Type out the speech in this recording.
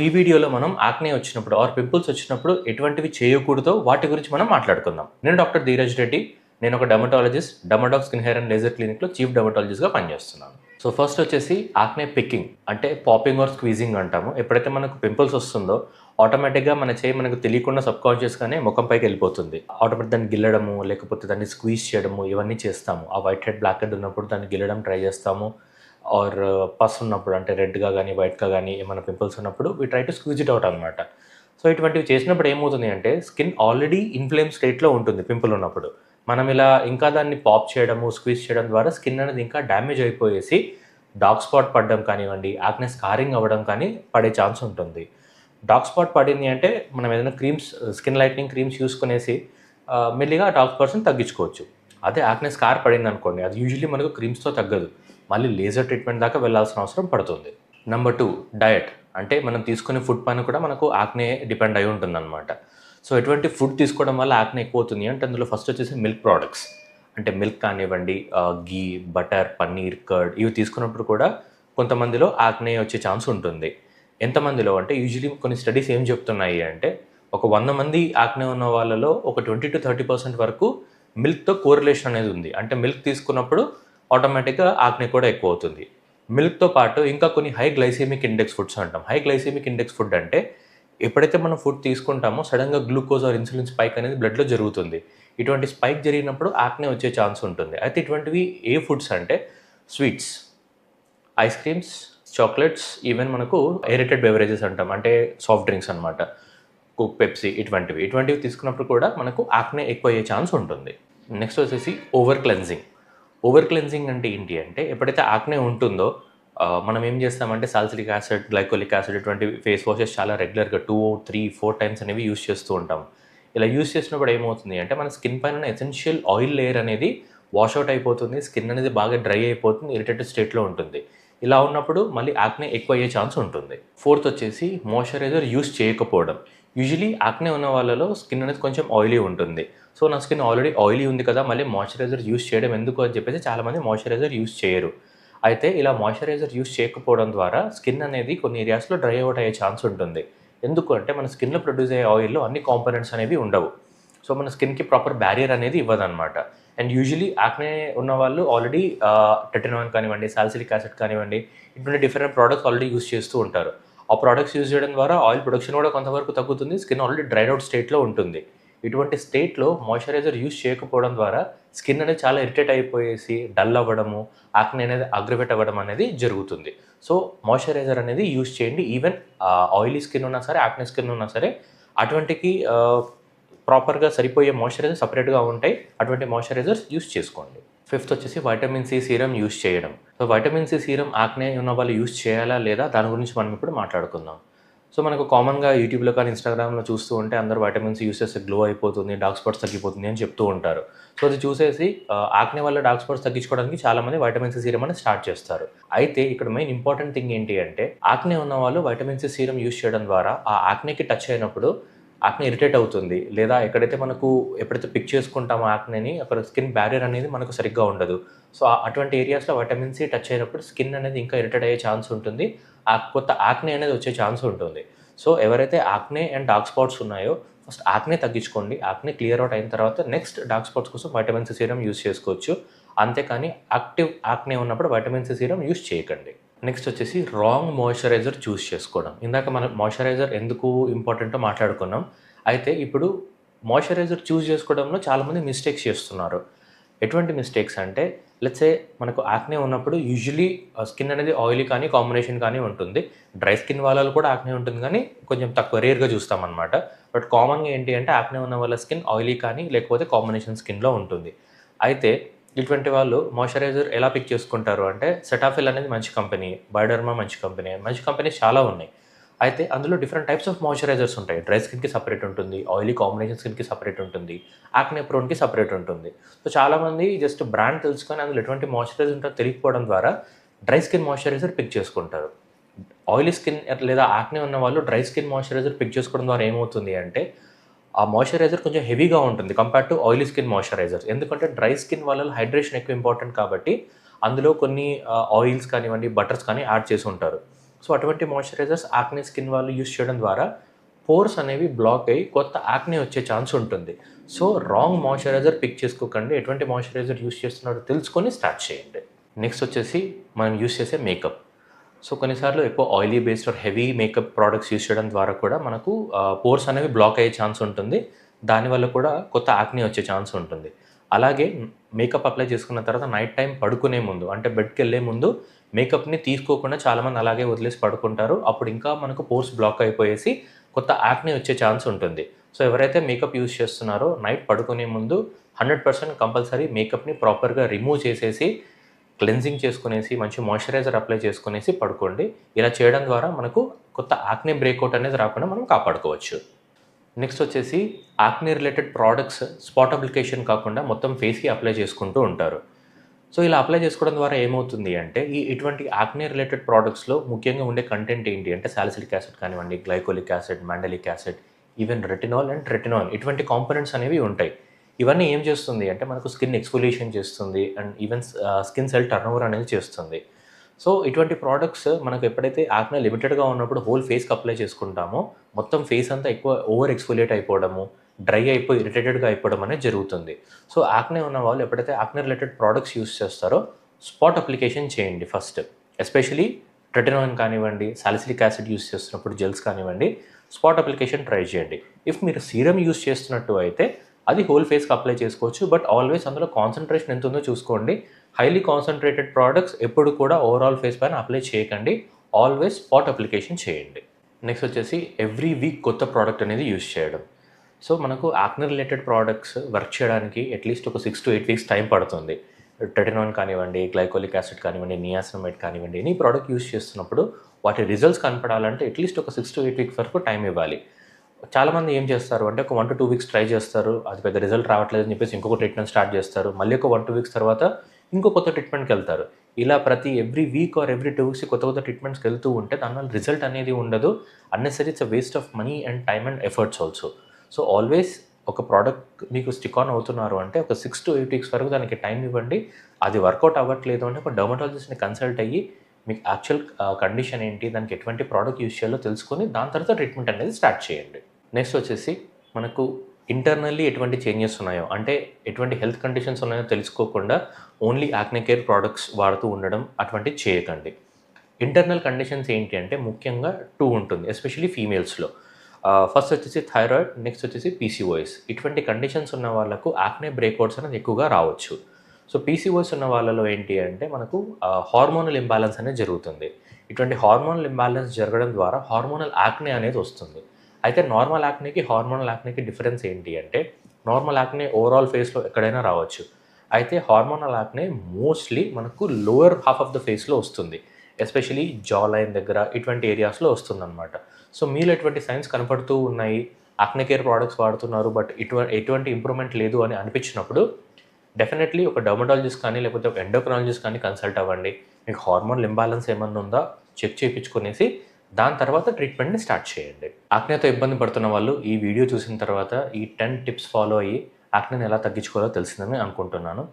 ఈ వీడియోలో మనం ఆక్నే వచ్చినప్పుడు ఆర్ పింపుల్స్ వచ్చినప్పుడు ఎటువంటివి చేయకూడదో వాటి గురించి మనం మాట్లాడుకుందాం. నేను డాక్టర్ ధీరజ్ రెడ్డి. నేను ఒక dermatologist Dermatech skin hair and laser క్లినిక్లో chief డెమటాలజిస్ట్గా పనిచేస్తున్నాను. సో ఫస్ట్ వచ్చేసి ఆక్నే పిక్కింగ్ అంటే పాపింగ్ ఆర్ స్క్వీజింగ్ అంటాము. ఎప్పుడైతే మనకు పింపుల్స్ వస్తుందో ఆటోమేటిక్గా మన చేయి మనకు తెలియకుండా సబ్ కాన్షియస్గానే ముఖం పైకి వెళ్ళిపోతుంది. ఆటోమేటిక్ దాన్ని గిల్లడము లేకపోతే దాన్ని స్క్వీజ్ చేయడము ఇవన్నీ చేస్తాము. ఆ వైట్ హెడ్ బ్లాక్ హెడ్ ఉన్నప్పుడు దాన్ని గిల్లడం ట్రై చేస్తాము. ఆర్ పస్ ఉన్నప్పుడు అంటే రెడ్గా కానీ వైట్గా కానీ ఏమైనా పింపుల్స్ ఉన్నప్పుడు we try to squeeze it out అనమాట సో ఇటువంటివి చేసినప్పుడు ఏమవుతుంది అంటే స్కిన్ ఆల్రెడీ ఇన్ఫ్లేమ్ స్టేట్లో ఉంటుంది పింపుల్ ఉన్నప్పుడు. మనం ఇలా ఇంకా దాన్ని పాప్ చేయడము స్క్వీజ్ చేయడం ద్వారా స్కిన్ అనేది ఇంకా డ్యామేజ్ అయిపోయేసి డార్క్ స్పాట్ పడడం కానివ్వండి యాక్నెస్ స్కారింగ్ అవ్వడం కానీ పడే ఛాన్స్ ఉంటుంది. డార్క్ స్పాట్ పడింది అంటే మనం ఏదైనా క్రీమ్స్ స్కిన్ లైట్నింగ్ క్రీమ్స్ యూస్కొనేసి మెల్లిగా డార్క్ స్పాట్స్ని తగ్గించుకోవచ్చు. అదే యాక్నెస్ స్కార్ పడింది అనుకోండి అది యూజువలీ మనకు క్రీమ్స్తో తగ్గదు. మళ్ళీ లేజర్ ట్రీట్మెంట్ దాకా వెళ్ళాల్సిన అవసరం పడుతుంది. నెంబర్ టూ డయట్ అంటే మనం తీసుకునే ఫుడ్ పైన కూడా మనకు ఆక్నే డిపెండ్ అయి ఉంటుందన్నమాట. సో ఎటువంటి ఫుడ్ తీసుకోవడం వల్ల ఆక్నే ఎక్కువ అవుతుంది అంటే అందులో ఫస్ట్ వచ్చేసి మిల్క్ ప్రోడక్ట్స్ అంటే మిల్క్ కానివ్వండి గీ బటర్ పన్నీర్ కర్డ్ ఇవి తీసుకున్నప్పుడు కూడా కొంతమందిలో ఆక్నే వచ్చే ఛాన్స్ ఉంటుంది. ఎంతమందిలో అంటే యూజువలీ కొన్ని స్టడీస్ ఏం చెప్తున్నాయి అంటే ఒక వంద మంది ఆక్నే ఉన్న వాళ్ళలో ఒక ట్వంటీ టు థర్టీ పర్సెంట్ వరకు మిల్క్తో కోరిలేషన్ అనేది ఉంది. అంటే మిల్క్ తీసుకున్నప్పుడు ఆటోమేటిక్గా ఆక్నే కూడా ఎక్కువ అవుతుంది మిల్క్తో పాటు ఇంకా కొన్ని హై గ్లైసెమిక్ ఇండెక్స్ ఫుడ్స్ అంటాం. హై గ్లైసెమిక్ ఇండెక్స్ ఫుడ్ అంటే ఎప్పుడైతే మనం ఫుడ్ తీసుకుంటామో సడన్గా గ్లూకోజ్ ఆర్ ఇన్సులిన్ స్పైక్ అనేది బ్లడ్లో జరుగుతుంది. ఇటువంటి స్పైక్ జరిగినప్పుడు ఆక్నే వచ్చే ఛాన్స్ ఉంటుంది. అయితే ఇటువంటివి ఏ ఫుడ్స్ అంటే sweets ice creams chocolates even మనకు ఎయిరేటెడ్ బెవరేజెస్ అంటాం. అంటే సాఫ్ట్ డ్రింక్స్ అనమాట కుక్ పెప్సీ ఇటువంటివి. ఇటువంటివి తీసుకున్నప్పుడు కూడా మనకు ఆక్నే ఎక్కువ అయ్యే ఛాన్స్ ఉంటుంది. నెక్స్ట్ వచ్చేసి ఓవర్ క్లెన్జింగ్ ఓవర్ క్లెన్జింగ్ అంటే ఏంటి అంటే ఎప్పుడైతే ఆక్నే ఉంటుందో మనం ఏం చేస్తామంటే సాల్సిలిక్ యాసిడ్ గ్లైకోలిక్ యాసిడ్ ఇటువంటి ఫేస్ వాషెస్ చాలా రెగ్యులర్గా టూ త్రీ ఫోర్ టైమ్స్ అనేవి యూస్ చేస్తూ ఉంటాం. ఇలా యూస్ చేసినప్పుడు ఏమవుతుంది అంటే మన స్కిన్ పైన ఉన్న ఎసెన్షియల్ ఆయిల్ లేయర్ అనేది వాషౌట్ అయిపోతుంది స్కిన్ అనేది బాగా డ్రై అయిపోతుంది ఇరిటేటెడ్ స్టేట్లో ఉంటుంది. ఇలా ఉన్నప్పుడు మళ్ళీ యాక్నే ఎక్కువ అయ్యే ఛాన్స్ ఉంటుంది. ఫోర్త్ వచ్చేసి మాయిశ్చరైజర్ యూస్ చేయకపోవడం. యూజువలీ యాక్నే ఉన్న వాళ్ళలో స్కిన్ అనేది కొంచెం ఆయిలీ ఉంటుంది. సో నా స్కిన్ ఆల్రెడీ ఆయిలీ ఉంది కదా మళ్ళీ మాయిశ్చరైజర్ యూస్ చేయడం ఎందుకు అని చెప్పేసి చాలామంది మాయిశ్చరైజర్ యూస్ చేయరు. అయితే ఇలా మాయిశ్చరైజర్ యూస్ చేయకపోవడం ద్వారా స్కిన్ అనేది కొన్ని ఏరియాస్లో డ్రై అవుట్ అయ్యే ఛాన్స్ ఉంటుంది. ఎందుకు అంటే మన స్కిన్లో ప్రొడ్యూస్ అయ్యే ఆయిల్లో అన్ని కాంపోనెంట్స్ అనేవి ఉండవు. సో మన స్కిన్కి ప్రాపర్ బ్యారియర్ అనేది ఇవ్వదన్నమాట. అండ్ యూజువలీ యాక్నే ఉన్న వాళ్ళు ఆల్రెడీ టెటనాన్ కానివ్వండి సాల్సిలిక్ యాసిడ్ కానివ్వండి ఇటువంటి డిఫరెంట్ ప్రోడక్ట్స్ ఆల్రెడీ యూస్ చేస్తూ ఉంటారు. ఆ ప్రోడక్ట్స్ యూజ్ చేయడం ద్వారా ఆయిల్ ప్రొడక్షన్ కూడా కొంతవరకు తగ్గుతుంది. స్కిన్ ఆల్రెడీ డ్రైడ్ అవుట్ స్టేట్లో ఉంటుంది. ఇటువంటి స్టేట్లో మాయిశ్చరైజర్ యూస్ చేయకపోవడం ద్వారా స్కిన్ అనేది చాలా ఇరిటేట్ అయిపోయేసి డల్ అవ్వడము ఆక్నే అనేది అగ్రివేట్ అవ్వడం అనేది జరుగుతుంది. సో మాయిశ్చరైజర్ అనేది యూజ్ చేయండి. ఈవెన్ ఆయిలీ స్కిన్ ఉన్నా సరే ఆక్నే స్కిన్ ఉన్నా సరే అటువంటికి ప్రాపర్గా సరిపోయే మాయిశ్చరైజర్ సపరేట్గా ఉంటాయి. అటువంటి మాయిశ్చరైజర్స్ యూస్ చేసుకోండి. ఫిఫ్త్ వచ్చేసి వైటమిన్ సి సీరం యూస్ చేయడం. So vitamin C serum acne ఉన్న వాళ్ళు యూస్ చేయాలా లేదా దాని గురించి మనం ఇప్పుడు మాట్లాడుకుందాం. సో మనకు కామన్గా యూట్యూబ్లో కానీ ఇన్స్టాగ్రామ్లో చూస్తూ ఉంటే అందరూ వైటమిన్స్ యూస్ చేస్తే గ్లో అయిపోతుంది డార్క్ స్పాట్స్ తగ్గిపోతుంది అని చెప్తూ ఉంటారు. సో అది చూసేసి ఆక్నే వల్ల డార్క్ స్పాట్స్ తగ్గించుకోవడానికి చాలామంది వైటమిన్ సి సీరం అనేది స్టార్ట్ చేస్తారు. అయితే ఇక్కడ మెయిన్ ఇంపార్టెంట్ థింగ్ ఏంటి అంటే ఆక్నే ఉన్న వాళ్ళు వైటమిన్ సి సీరం యూస్ చేయడం ద్వారా ఆ ఆక్నేకి టచ్ అయినప్పుడు ఆక్నే ఇరిటేట్ అవుతుంది. లేదా ఎక్కడైతే మనకు ఎప్పుడైతే పిక్ చేసుకుంటామో ఆక్నేని అక్కడ స్కిన్ బ్యారియర్ అనేది మనకు సరిగ్గా ఉండదు. సో అటువంటి ఏరియాస్లో వైటమిన్ సి టచ్ అయినప్పుడు స్కిన్ అనేది ఇంకా ఇరిటేట్ అయ్యే ఛాన్స్ ఉంటుంది. ఆ కొత్త ఆక్నే అనేది వచ్చే ఛాన్స్ ఉంటుంది. సో ఎవరైతే ఆక్నే అండ్ డార్క్ స్పాట్స్ ఉన్నాయో ఫస్ట్ ఆక్నే తగ్గించుకోండి. ఆక్నే క్లియర్ అవుట్ అయిన తర్వాత నెక్స్ట్ డార్క్ స్పాట్స్ కోసం వైటమిన్ సి సీరం యూస్ చేసుకోవచ్చు. అంతేకాని యాక్టివ్ ఆక్నే ఉన్నప్పుడు వైటమిన్ సి సీరం యూస్ చేయకండి. నెక్స్ట్ వచ్చేసి రాంగ్ మాయిశ్చరైజర్ చూస్ చేసుకోవడం. ఇందాక మనం మాయిశ్చరైజర్ ఎందుకు ఇంపార్టెంటో మాట్లాడుకున్నాం. అయితే ఇప్పుడు మాయిశ్చరైజర్ చూస్ చేసుకోవడంలో చాలామంది మిస్టేక్స్ చేస్తున్నారు. ఎటువంటి మిస్టేక్స్ అంటే లెట్సే మనకు ఆక్నే ఉన్నప్పుడు యూజువలీ స్కిన్ అనేది ఆయిలీ కానీ కాంబినేషన్ కానీ ఉంటుంది. డ్రై స్కిన్ వాళ్ళలో కూడా ఆక్నే ఉంటుంది కానీ కొంచెం తక్కువ రేర్గా చూస్తామన్నమాట. బట్ కామన్గా ఏంటి అంటే యాక్నే ఉన్న వాళ్ళ స్కిన్ ఆయిలీ కానీ లేకపోతే కాంబినేషన్ స్కిన్లో ఉంటుంది. అయితే ఇటువంటి వాళ్ళు మాయిశ్చరైజర్ ఎలా పిక్ చేసుకుంటారు అంటే సెటాఫిల్ అనేది మంచి కంపెనీ బయోడర్మా మంచి కంపెనీ మంచి కంపెనీస్ చాలా ఉన్నాయి. అయితే అందులో డిఫరెంట్ టైప్స్ ఆఫ్ మాయిశ్చరైజర్స్ ఉంటాయి. డ్రై స్కిన్కి సపరేట్ ఉంటుంది ఆయిలీ కాంబినేషన్ స్కిన్కి సపరేట్ ఉంటుంది ఆక్నే ప్రోన్కి సపరేట్ ఉంటుంది. సో చాలామంది జస్ట్ బ్రాండ్ తెలుసుకొని అందులో ఎటువంటి మాయిశ్చరైజర్ ఉంటుందో తెలియకపోవడం ద్వారా డ్రై స్కిన్ మాయిశ్చరైజర్ పిక్ చేసుకుంటారు. ఆయిలీ స్కిన్ లేదా ఆక్నే ఉన్న వాళ్ళు డ్రై స్కిన్ మాయిశ్చరైజర్ పిక్ చేసుకోవడం ద్వారా ఏమవుతుంది అంటే ఆ మాయిశ్చరైజర్ కొంచెం హెవీగా ఉంటుంది compare to oily skin moisturiser ఎందుకంటే డ్రై స్కిన్ వాళ్ళ హైడ్రేషన్ ఎక్కువ ఇంపార్టెంట్ కాబట్టి అందులో కొన్ని ఆయిల్స్ కానివ్వండి బటర్స్ కానీ యాడ్ చేసి ఉంటారు. సో అటువంటి మాయిశ్చరైజర్స్ యాక్నే స్కిన్ వాళ్ళు యూస్ చేయడం ద్వారా పోర్స్ అనేవి బ్లాక్ అయ్యి కొత్త యాక్నే వచ్చే ఛాన్స్ ఉంటుంది. సో రాంగ్ మాయిశ్చరైజర్ పిక్ చేసుకోకండి. ఎటువంటి మాయిశ్చరైజర్ యూస్ చేస్తున్నారో తెలుసుకొని స్టార్ట్ చేయండి. నెక్స్ట్ వచ్చేసి మనం యూస్ చేసే మేకప్ సో కొన్నిసార్లు ఎక్కువ oily based or heavy makeup products use చేయడం ద్వారా కూడా మనకు పోర్స్ అనేవి బ్లాక్ అయ్యే ఛాన్స్ ఉంటుంది. దానివల్ల కూడా కొత్త యాక్ని వచ్చే ఛాన్స్ ఉంటుంది. అలాగే మేకప్ అప్లై చేసుకున్న తర్వాత నైట్ టైం పడుకునే ముందు అంటే బెడ్కి వెళ్ళే ముందు మేకప్ని తీసుకోకుండా చాలామంది అలాగే వదిలేసి పడుకుంటారు. అప్పుడు ఇంకా మనకు పోర్స్ బ్లాక్ అయిపోయేసి కొత్త యాక్ని వచ్చే ఛాన్స్ ఉంటుంది. సో ఎవరైతే మేకప్ యూస్ చేస్తున్నారో నైట్ పడుకునే ముందు హండ్రెడ్ పర్సెంట్ కంపల్సరీ మేకప్ని ప్రాపర్గా రిమూవ్ చేసేసి క్లెన్జింగ్ చేసుకునేసి మంచి మాయిశ్చరైజర్ అప్లై చేసుకునేసి పడుకోండి. ఇలా చేయడం ద్వారా మనకు కొత్త ఆక్నే బ్రేక్అవుట్ అనేది రాకుండా మనం కాపాడుకోవచ్చు. నెక్స్ట్ వచ్చేసి acne related products spot application కాకుండా మొత్తం ఫేస్కి అప్లై చేసుకుంటూ ఉంటారు. సో ఇలా అప్లై చేసుకోవడం ద్వారా ఏమవుతుంది అంటే ఈ ఇటువంటి ఆక్నే రిలేటెడ్ ప్రోడక్ట్స్లో ముఖ్యంగా ఉండే కంటెంట్ ఏంటి అంటే సాలిసిలిక్ యాసిడ్ కానివ్వండి glycolic acid mandelic acid even retinol and retinol ఇటువంటి కాంపోనెంట్స్ అనేవి ఉంటాయి. ఇవన్నీ ఏం చేస్తుంది అంటే మనకు స్కిన్ ఎక్స్ఫోలియేషన్ చేస్తుంది and even skin cell turnover అనేది చేస్తుంది. సో ఇటువంటి ప్రోడక్ట్స్ మనకు ఎప్పుడైతే ఆక్నే లిమిటెడ్గా ఉన్నప్పుడు హోల్ ఫేస్కి అప్లై చేసుకుంటామో మొత్తం ఫేస్ అంతా ఎక్కువ ఓవర్ ఎక్స్ఫోలియేట్ అయిపోవడము డ్రై అయిపోయి ఇరిటేటెడ్గా అయిపోవడం అనేది జరుగుతుంది. సో ఆక్నే ఉన్న వాళ్ళు ఎప్పుడైతే ఆక్నే రిలేటెడ్ ప్రోడక్ట్స్ యూస్ చేస్తారో స్పాట్ అప్లికేషన్ చేయండి ఫస్ట్ ఎస్పెషలీ ట్రెటినోన్ కానివ్వండి సాలిసిలిక్ యాసిడ్ యూస్ చేస్తున్నప్పుడు జెల్స్ కానివ్వండి స్పాట్ అప్లికేషన్ ట్రై చేయండి. ఇఫ్ మీరు సీరం యూస్ చేస్తున్నట్టు అయితే అది హోల్ ఫేస్కి అప్లై చేసుకోవచ్చు బట్ ఆల్వేస్ అందులో కాన్సన్ట్రేషన్ ఎంత ఉందో చూసుకోండి. హైలీ కాన్సన్ట్రేటెడ్ ప్రోడక్ట్స్ ఎప్పుడు కూడా ఓవరాల్ ఫేస్ పైన అప్లై చేయకండి. ఆల్వేస్ స్పాట్ అప్లికేషన్ చేయండి. నెక్స్ట్ వచ్చేసి ఎవ్రీ వీక్ కొత్త ప్రోడక్ట్ అనేది యూస్ చేయడం. సో మనకు ఆక్నే రిలేటెడ్ ప్రోడక్ట్స్ వర్క్ చేయడానికి అట్లీస్ట్ ఒక six to eight weeks time పడుతుంది. టెటినాన్ కానివ్వండి గ్లైకోలిక్ యాసిడ్ కానివ్వండి నియాసినమైడ్ కానివ్వండి ఎనీ ప్రోడక్ట్ యూస్ చేస్తున్నప్పుడు వాటి రిజల్ట్స్ కనపడాలంటే అట్లీస్ట్ ఒక సిక్స్ టు ఎయిట్ వీక్స్ వరకు టైం ఇవ్వాలి. చాలామంది ఏం చేస్తారు అంటే ఒక one to two weeks try చేస్తారు అది పెద్ద రిజల్ట్ రావట్లేదు అని చెప్పేసి ఇంకొక ట్రీట్మెంట్ స్టార్ట్ చేస్తారు. మళ్ళీ ఒక వన్ టూ వీక్స్ తర్వాత ఇంకో కొత్త ట్రీట్మెంట్కి వెళ్తారు. ఇలా ప్రతి every week or every two weeks కొత్త కొత్త ట్రీట్మెంట్స్కి వెళ్తూ ఉంటే దానివల్ల రిజల్ట్ అనేది ఉండదు. Unnecessary it's a waste of money and time and efforts also so always ఒక ప్రోడక్ట్ మీకు స్టిక్ ఆన్ అవుతున్నారు అంటే ఒక సిక్స్ టు ఎయిట్ వీక్స్ వరకు దానికి టైం ఇవ్వండి. అది వర్కౌట్ అవ్వట్లేదు అంటే ఒక డర్మటాలజిస్ట్ని కన్సల్ట్ అయ్యి మీకు యాక్చువల్ కండిషన్ ఏంటి దానికి ఎటువంటి ప్రోడక్ట్ యూస్ చేయాలో తెలుసుకొని దాని తర్వాత ట్రీట్మెంట్ అనేది స్టార్ట్ చేయండి. నెక్స్ట్ వచ్చేసి మనకు ఇంటర్నల్లీ ఎటువంటి చేంజెస్ ఉన్నాయో అంటే ఎటువంటి హెల్త్ కండిషన్స్ ఉన్నాయో తెలుసుకోకుండా ఓన్లీ యాక్నే కేర్ ప్రోడక్ట్స్ వాడుతూ ఉండడం అటువంటివి చేయకండి. ఇంటర్నల్ కండిషన్స్ ఏంటి అంటే ముఖ్యంగా టూ ఉంటుంది ఎస్పెషలీ ఫీమేల్స్లో ఫస్ట్ వచ్చేసి థైరాయిడ్ నెక్స్ట్ వచ్చేసి పీసీఓఎస్ ఇటువంటి కండిషన్స్ ఉన్న వాళ్ళకు యాక్నే బ్రేక్అవుట్స్ అనేది ఎక్కువగా రావచ్చు. సో పీసీఓఎస్ ఉన్న వాళ్ళలో ఏంటి అంటే మనకు హార్మోనల్ ఇంబ్యాలెన్స్ అనేది జరుగుతుంది. ఇటువంటి హార్మోనల్ ఇంబ్యాలెన్స్ జరగడం ద్వారా హార్మోనల్ యాక్నే అనేది వస్తుంది. అయితే నార్మల్ యాక్నేకి హార్మోనల్ యాక్నేకి డిఫరెన్స్ ఏంటి అంటే నార్మల్ యాక్నే ఓవరాల్ ఫేస్లో ఎక్కడైనా రావచ్చు. అయితే హార్మోనల్ యాక్నే మోస్ట్లీ మనకు లోయర్ హాఫ్ ఆఫ్ ద ఫేస్లో వస్తుంది. ఎస్పెషలీ జా లైన్ దగ్గర ఇటువంటి ఏరియాస్లో వస్తుందన్నమాట. సో మీలో ఎటువంటి సైన్స్ కనపడుతూ ఉన్నాయి? యాక్నే కేర్ ప్రోడక్ట్స్ వాడుతున్నారు బట్ ఇటువంటి ఎటువంటి ఇంప్రూవ్మెంట్ లేదు అని అనిపించినప్పుడు డెఫినెట్లీ ఒక డర్మటాలజిస్ట్ కానీ లేకపోతే ఒక ఎండోక్రాలజిస్ట్ కానీ కన్సల్ట్ అవ్వండి. మీకు హార్మోన్ ఇంబాలెన్స్ ఏమన్నా ఉందా చెక్ చేయించుకునేసి దాని తర్వాత ట్రీట్మెంట్ని స్టార్ట్ చేయండి. ఆక్నేతో ఇబ్బంది పడుతున్న వాళ్ళు ఈ వీడియో చూసిన తర్వాత ఈ టెన్ టిప్స్ ఫాలో అయ్యి ఆక్నేని ఎలా తగ్గించుకోవాలో తెలిసిందని అనుకుంటున్నాను.